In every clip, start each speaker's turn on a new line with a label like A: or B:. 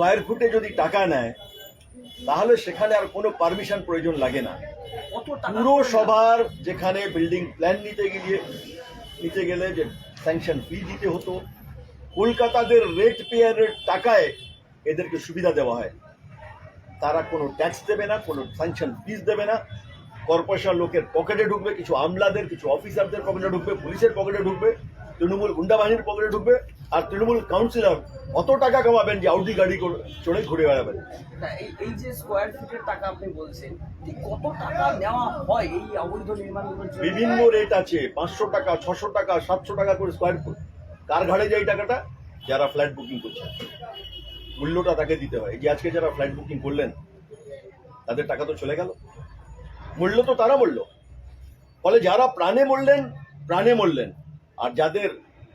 A: Square ফুটে যদি টাকা নেয় তাহলে সেখানে আর কোনো পারমিশন প্রয়োজন লাগে না। পুরসভার যেখানে বিল্ডিং প্ল্যান নিতে গিয়ে নিতে গেলে যে স্যাংশন ফি দিতে হতো কলকাতাদের রেট পেয়ারের টাকায় এদেরকে সুবিধা দেওয়া হয়। তারা কোনো ট্যাক্স দেবে না কোনো স্যাংশন ফিস দেবে না। কর্পোরেশন লোকের পকেটে ঢুকবে কিছু আমলাদের কিছু অফিসারদের পকেটে ঢুকবে পুলিশের পকেটে ঢুকবে তৃণমূল গুন্ডা বাহিনীর পকেটে ঢুকবে আর তৃণমূল কাউন্সিলর অত টাকা কামাবেন যে আউটি গাড়ি করে- চড়ে ঘুরে বেড়াবেন?
B: না, এই যে স্কোয়ার ফিটের টাকা আপনি বলছেন কত টাকা নেওয়া হয় এই অবৈধ জন্য?
A: বিভিন্ন রেট আছে পাঁচশো টাকা ছশো টাকা সাতশো টাকা করে স্কোয়ার ফুট কার ঘাড়ে যায় এই টাকাটা? যারা ফ্ল্যাট বুকিং করছে। মূল্যটা তাকে দিতে হয়। যে আজকে যারা ফ্ল্যাট বুকিং করলেন তাদের টাকা তো চলে গেল। মূল্য তো তারা মূল্য ফলে যারা প্রাণে মরলেন প্রাণে মরলেন। আর যাদের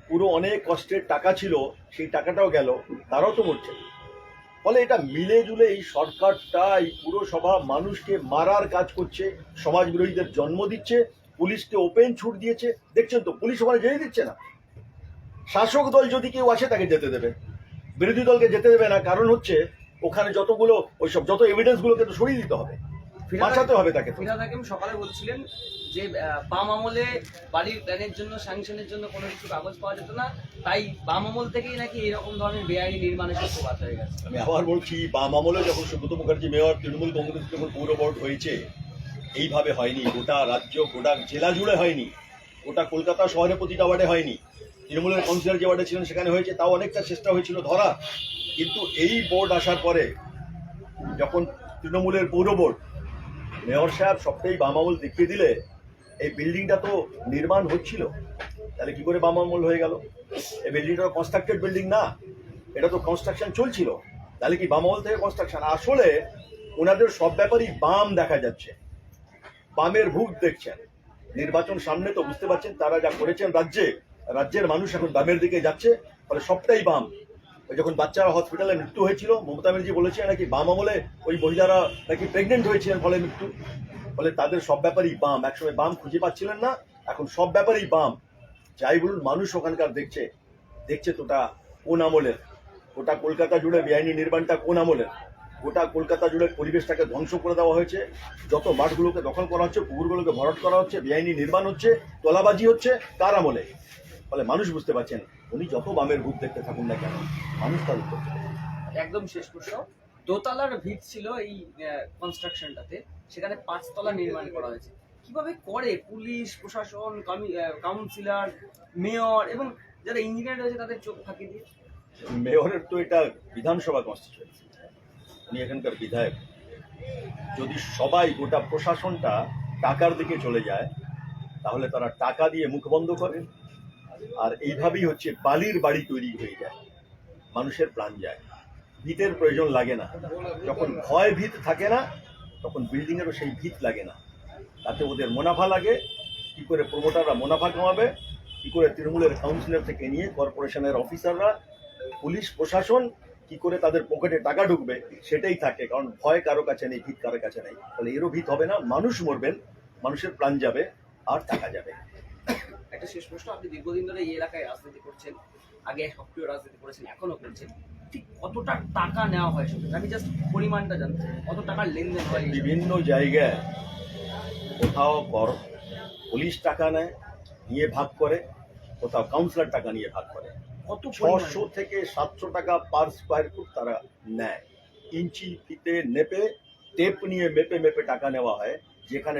A: পুরো অনেক কষ্টের টাকা ছিল, সেই টাকাটাও গেল, তারাও তো মরছে। ফলে এটা মিলে জুলে এই সরকারটা, এই পুরসভা মানুষকে মারার কাজ করছে সমাজ বিরোধীদের জন্ম দিচ্ছে, পুলিশকে ওপেন ছুট দিয়েছে। দেখছেন তো, পুলিশ ওখানে যেতে দিচ্ছে না। শাসক দল যদি কেউ আসে, তাকে যেতে দেবে। বিরোধী দলকে যেতে দেবে না, কারণ হচ্ছে ওখানে যতগুলো, ওইসব যত এভিডেন্সগুলোকে তো সরিয়ে দিতে হবে। বাঁচাতে হবে তাকে
B: ফিরাদ হাকিম সকালে বলছিলেন যে বাম আমলে বাড়ির প্ল্যানের জন্য স্যাংশনের জন্য কোনো কিছু কাগজ পাওয়া যেত না। তাই বাম আমল থেকেই নাকি এরকম ধরনের বেআইনি নির্মাণের সূত্রপাত হয়ে গেছে।
A: আমি আবার বলছি বাম আমলে যখন সুব্রত মুখার্জি মেয়র তৃণমূল কংগ্রেস যখন পৌর বোর্ড হয়েছে এইভাবে হয়নি। গোটা রাজ্য গোটা জেলা জুড়ে হয়নি। গোটা কলকাতা শহরে প্রতিটা ওয়ার্ডে হয়নি। তৃণমূলের কাউন্সিলর যে ওয়ার্ডে ছিলেন সেখানে হয়েছে তাও অনেকটা চেষ্টা হয়েছিল ধরা। কিন্তু এই বোর্ড আসার পরে যখন তৃণমূলের পৌর বোর্ড মেয়র সাহেব সবটাই বাম আমল দেখিয়ে দিলে এই বিল্ডিংটা তো নির্মাণ হচ্ছিল। তাহলে কি করে বাম আমল হয়ে গেল? এই বিল্ডিংটা কনস্ট্রাক্টেড বিল্ডিং না। এটা তো কনস্ট্রাকশন চলছিল। তাহলে কি বাম আমল থেকে কনস্ট্রাকশন আসলে ওনাদের সব ব্যাপারই বাম দেখা যাচ্ছে। বামের ভূত দেখছেন। নির্বাচন সামনে তো বুঝতে পারছেন, তারা যা করেছেন রাজ্যে, রাজ্যের মানুষ এখন বামের দিকে যাচ্ছে, ফলে সবটাই বাম। যখন বাচ্চারা হসপিটালে মৃত্যু হয়েছিল, মমতা ব্যানার্জি বলেছে নাকি বাম আমলে ওই মহিলারা নাকি প্রেগনেন্ট হয়েছিলেন ফলে মৃত্যু। ফলে তাদের সব ব্যাপারেই বাম, একসময় বাম খুঁজে পাচ্ছিলেন না, এখন সব ব্যাপারেই বাম। যাই বলুন, মানুষ ওখানকার দেখছে। দেখছে তোটা কোন আমলের গোটা কলকাতা জুড়ে বেআইনি নির্মাণটা কোন আমলের গোটা কলকাতা জুড়ে পরিবেশটাকে ধ্বংস করে দেওয়া হয়েছে। যত মাঠগুলোকে দখল করা হচ্ছে, পুকুরগুলোকে ভরাট করা হচ্ছে, বেআইনি নির্মাণ হচ্ছে, তলাবাজি হচ্ছে, কার আমলে? ফলে মানুষ বুঝতে পারছেন উনি যত বামের ভূত দেখতে থাকুন না কেন মানুষ তার উত্তর
B: একদম শেষ প্রশ্ন। দোতলার ভিত ছিল এই কনস্ট্রাকশনটাতে সেখানে পাঁচতলা নির্মাণ করা হয়েছে। কীভাবে করে পুলিশ প্রশাসন কাউন্সিলর মেয়র এবং যারা ইঞ্জিনিয়ার রয়েছে তাদের চোখ ফাঁকি দিয়ে?
A: মেয়রের তো এটা বিধানসভা কনস্টিটিউয়েন্সি উনি এখানকার বিধায়ক। যদি সবাই গোটা প্রশাসনটা টাকার দিকে চলে যায় তাহলে তারা টাকা দিয়ে মুখ বন্ধ করে। আর এইভাবেই হচ্ছে বালির বাড়ি তৈরি হয়ে যায়। মানুষের প্রাণ যায়। ভিতের প্রয়োজন লাগে না। যখন ভয় ভিত থাকে না, তখন বিল্ডিংয়েরও সেই ভিত লাগে না। তাতে ওদের মুনাফা লাগে। কি করে প্রমোটাররা মুনাফা কামাবে? কি করে তৃণমূলের কাউন্সিলর থেকে নিয়ে কর্পোরেশনের অফিসাররা পুলিশ, প্রশাসন, কি করে তাদের পকেটে টাকা ঢুকবে? সেটাই থাকে। কারণ ভয় কারও কাছে নেই, ভিত কারও কাছে নেই। ফলে এরও ভিত হবে না। মানুষ মরবেন। মানুষের প্রাণ যাবে, আর টাকা যাবে।
B: একটা শেষ প্রশ্ন। আপনি দীর্ঘদিন ধরে এই এলাকায় রাজনীতি করছেন আগে সক্রিয় রাজনীতি করেছেন এখনও করছেন। ঠিক কতটা টাকা নেওয়া হয় সেটা? আমি জাস্ট পরিমাণটা জানতে কত টাকার লেনদেন হয়
A: বিভিন্ন জায়গায় কোথাও কর পুলিশ টাকা নেয় নিয়ে ভাগ করে কোথাও কাউন্সিলর টাকা নিয়ে ভাগ করে।
B: কত
A: ছশো থেকে সাতশো টাকা পার স্কোয়ার ফুট তারা নেয়। ইঞ্চি ফিতে নেপে টেপ নিয়ে মেপে মেপে টাকা নেওয়া হয় যেখানে